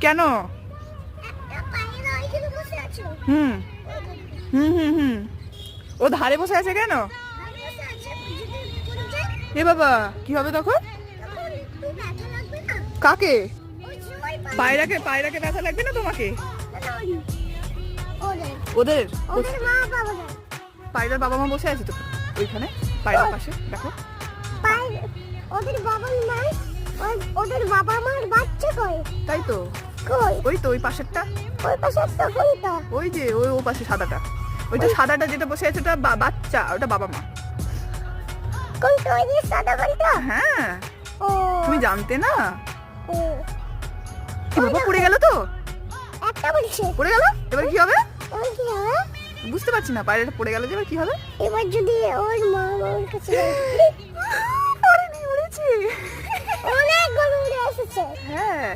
কেন? হুম। হুম হুম হুম। ও ধারে বসে আছে কেন? এ বাবা, কি হবে তখন? কাকে? পায়রাকে পায়রাকে ব্যথা লাগবে না তোমাকে? ওদের? মা পায়রার বাবা মা বসে আছে তো ওইখানে, পায়রার পাশে, দেখো। ওদের বাবা ওই- ওদের বাবা বাচ্চা কই? তাই তো। কই? ওই তো ওই পাশেরটা। ওই পাশে একটা কোনটা ওই যে ওই ও পাশে সাদাটা। ওইটা সাদাটা যেটা বসে আছে ওটা বাচ্চা ওটা বাবা মা। কোনটা ওই যে সাদা হ্যাঁ। ও। তুমি জানতে না? ও। বাবা পড়ে গেল তো? একটা বলছে। পড়ে গেল? এবার কি হবে? কি হবে? বুঝতে পারছি না পায়রাটা পড়ে গেল যে এবার কি হবে? এবার যদি ওর মা বাবার কাছে যায়, পড়েনি উড়েছে অনেক গরু উড়ে এসেছে। হ্যাঁ।